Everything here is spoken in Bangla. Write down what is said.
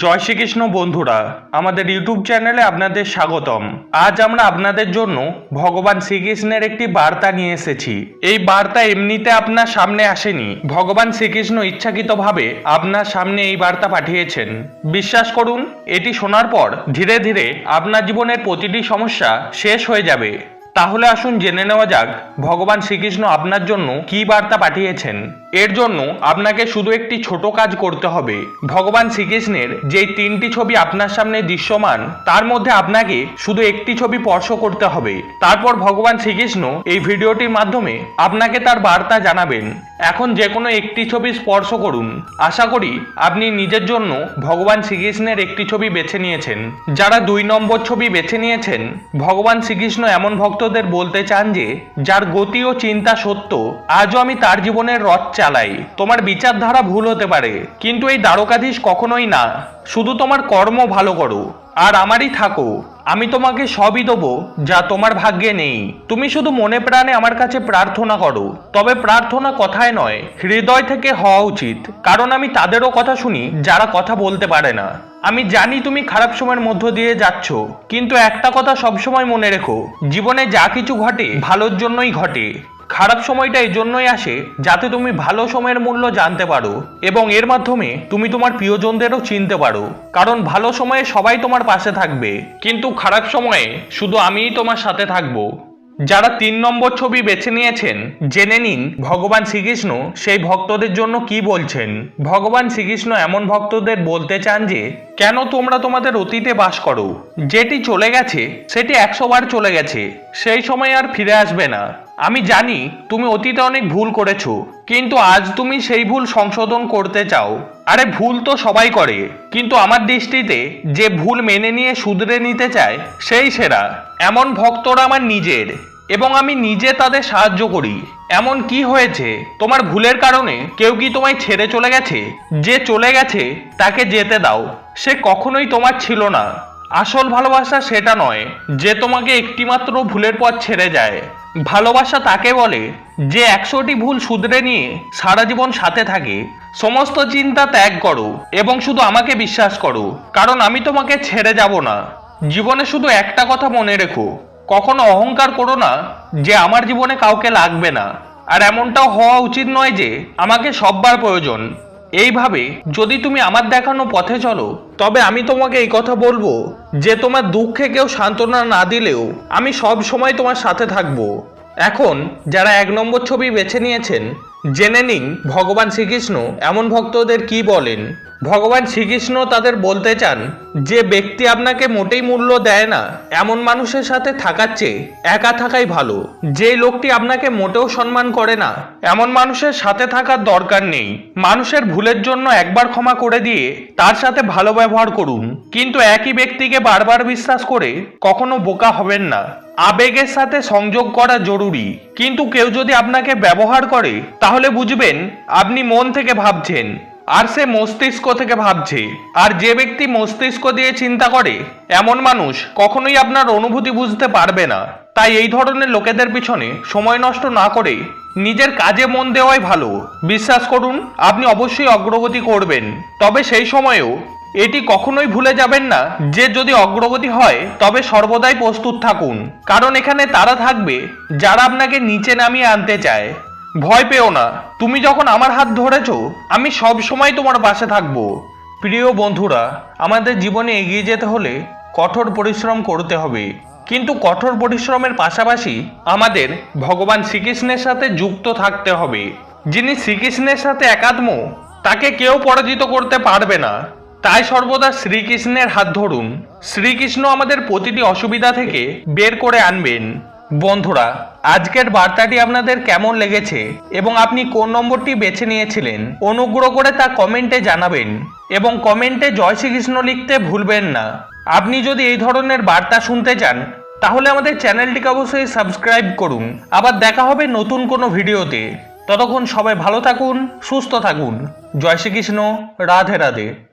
জয় শ্রীকৃষ্ণ বন্ধুরা, আমাদের ইউটিউব চ্যানেলে আপনাদের স্বাগতম। আজ আমরা আপনাদের জন্য ভগবান শ্রীকৃষ্ণের একটি বার্তা নিয়ে এসেছি। এই বার্তা এমনিতে আপনার সামনে আসেনি। ভগবান শ্রীকৃষ্ণ ইচ্ছাকৃতভাবে আপনার সামনে এই বার্তা পাঠিয়েছেন। বিশ্বাস করুন, এটি শোনার পর ধীরে ধীরে আপনার জীবনের প্রতিটি সমস্যা শেষ হয়ে যাবে। তাহলে আসুন জেনে নেওয়া যাক, ভগবান শ্রীকৃষ্ণ আপনার জন্য কি বার্তা পাঠিয়েছেন। এর জন্য আপনাকে শুধু একটি ছোট কাজ করতে হবে। ভগবান শ্রীকৃষ্ণের যেই তিনটি ছবি আপনার সামনে দৃশ্যমান, তার মধ্যে আপনাকে শুধু একটি ছবি স্পর্শ করতে হবে। তারপর ভগবান শ্রীকৃষ্ণ এই ভিডিওটির মাধ্যমে আপনাকে তার বার্তা জানাবেন। এখন যে কোনো একটি ছবি স্পর্শ করুন। আশা করি আপনি নিজের জন্য ভগবান শ্রীকৃষ্ণের একটি ছবি বেছে নিয়েছেন। যারা দুই নম্বর ছবি বেছে নিয়েছেন, ভগবান শ্রীকৃষ্ণ এমন ভক্তদের বলতে চান যে, যার গতি ও চিন্তা সত্য, আজও আমি তার জীবনের রথ চালাই। তোমার বিচারধারা ভুল হতে পারে, কিন্তু এই দ্বারকাধীশ কখনোই না। শুধু তোমার কর্ম ভালো করো। আর আমারই থাকো। আমি তোমাকে সবই দেবো, যা তোমার ভাগ্যে নেই। তুমি শুধু মনে প্রাণে আমার কাছে প্রার্থনা করো। তবে প্রার্থনা কথায় নয়, হৃদয় থেকে হওয়া উচিত। কারণ আমি তাদেরও কথা শুনি, যারা কথা বলতে পারে না। আমি জানি তুমি খারাপ সময়ের মধ্য দিয়ে যাচ্ছ, কিন্তু একটা কথা সবসময় মনে রেখো, জীবনে যা কিছু ঘটে, ভালোর জন্যই ঘটে। খারাপ সময়টা এই জন্যই আসে যাতে তুমি ভালো সময়ের মূল্য জানতে পারো এবং এর মাধ্যমে তুমি তোমার প্রিয়জনদেরও চিনতে পারো। কারণ ভালো সময়ে সবাই তোমার পাশে থাকবে। কিন্তু খারাপ সময়ে শুধু আমিই তোমার সাথে থাকব। যারা তিন নম্বর ছবি বেছে নিয়েছেন, জেনে নিন ভগবান শ্রীকৃষ্ণ সেই ভক্তদের জন্য কি বলছেন। ভগবান শ্রীকৃষ্ণ এমন ভক্তদের বলতে চান যে, কেন তোমরা তোমাদের অতীতে বাস করো? যেটি চলে গেছে, সেটি একশো বার চলে গেছে। সেই সময় আর ফিরে আসবে না। আমি জানি তুমি অতীতে অনেক ভুল করেছ, কিন্তু আজ তুমি সেই ভুল সংশোধন করতে চাও। আরে ভুল তো সবাই করে, কিন্তু আমার দৃষ্টিতে যে ভুল মেনে নিয়ে শুধরে নিতে চায়, সেই সেরা। এমন ভক্তরা আমার নিজের, এবং আমি নিজে তাদের সাহায্য করি। এমন কি হয়েছে? তোমার ভুলের কারণে কেউ কি তোমায় ছেড়ে চলে গেছে? যে চলে গেছে, তাকে যেতে দাও। সে কখনোই তোমার ছিল না। আসল ভালোবাসা সেটা নয় যে তোমাকে একটিমাত্র ভুলের পর ছেড়ে যায়। ভালোবাসা তাকে বলে যে একশোটি ভুল শুধরে নিয়ে সারা জীবন সাথে থাকে। সমস্ত চিন্তা ত্যাগ করো এবং শুধু আমাকে বিশ্বাস করো, কারণ আমি তোমাকে ছেড়ে যাব না। জীবনে শুধু একটা কথা মনে রেখো, কখনো অহংকার করো না যে আমার জীবনে কাউকে লাগবে না। আর এমনটাও হওয়া উচিত নয় যে আমাকে সববার প্রয়োজন। এইভাবে যদি তুমি আমার দেখানো পথে চলো, তবে আমি তোমাকে এই কথা বলব যে তোমার দুঃখে কেউ সান্ত্বনা না দিলেও আমি সব সময় তোমার সাথে থাকব। এখন যারা এক নম্বর ছবি বেছে নিয়েছেন, জেনে নিন ভগবান শ্রীকৃষ্ণ এমন ভক্তদের কি বলেন। ভগবান শ্রীকৃষ্ণ তাদের বলতে চান, যে ব্যক্তি আপনাকে মোটেই মূল্য দেয় না, এমন মানুষের সাথে থাকার চেয়ে একা থাকাই ভালো। যে লোকটি আপনাকে মোটেও সম্মান করে না, এমন মানুষের সাথে থাকার দরকার নেই। মানুষের ভুলের জন্য একবার ক্ষমা করে দিয়ে তার সাথে ভালো ব্যবহার করুন। কিন্তু একই ব্যক্তিকে বারবার বিশ্বাস করে কখনো বোকা হবেন না। আবেগের সাথে সংযোগ করা জরুরি। কিন্তু কেউ যদি আপনাকে ব্যবহার করে, তাহলে বুঝবেন আপনি মন থেকে ভাবছেন আর সে মস্তিষ্ক থেকে ভাবছে, আর যে ব্যক্তি মস্তিষ্ক দিয়ে চিন্তা করে, এমন মানুষ কখনোই আপনার অনুভূতি বুঝতে পারবে না। তাই এই ধরনের লোকেদের পিছনে সময় নষ্ট না করে নিজের কাজে মন দেওয়াই ভালো। বিশ্বাস করুন, আপনি অবশ্যই অগ্রগতি করবেন। তবে সেই সময়েও এটি কখনোই ভুলে যাবেন না যে যদি অগ্রগতি হয়, তবে সর্বদাই প্রস্তুত থাকুন। কারণ এখানে তারা থাকবে যারা আপনাকে নিচে নামিয়ে আনতে চায়। ভয় পেও না। তুমি যখন আমার হাত ধরেছো, আমি সব সময় তোমার পাশে থাকব। প্রিয় বন্ধুরা, আমাদের জীবনে এগিয়ে যেতে হলে কঠোর পরিশ্রম করতে হবে। কিন্তু কঠোর পরিশ্রমের পাশাপাশি আমাদের ভগবান শ্রীকৃষ্ণের সাথে যুক্ত থাকতে হবে। যিনি শ্রীকৃষ্ণের সাথে একাত্ম, তাকে কেউ পরাজিত করতে পারবে না। তাই সর্বদা শ্রীকৃষ্ণের হাত ধরুন। শ্রীকৃষ্ণ আমাদের প্রতিটি অসুবিধা থেকে বের করে আনবেন। বন্ধুরা, আজকের বার্তাটি আপনাদের কেমন লেগেছে এবং আপনি কোন নম্বরটি বেছে নিয়েছিলেন, অনুগ্রহ করে তা কমেন্টে জানাবেন এবং কমেন্টে জয় শ্রীকৃষ্ণ লিখতে ভুলবেন না। আপনি যদি এই ধরনের বার্তা শুনতে চান, তাহলে আমাদের চ্যানেলটিকে অবশ্যই সাবস্ক্রাইব করুন। আবার দেখা হবে নতুন কোনো ভিডিওতে। ততক্ষণ সবাই ভালো থাকুন, সুস্থ থাকুন। জয় শ্রীকৃষ্ণ রাধে রাধে।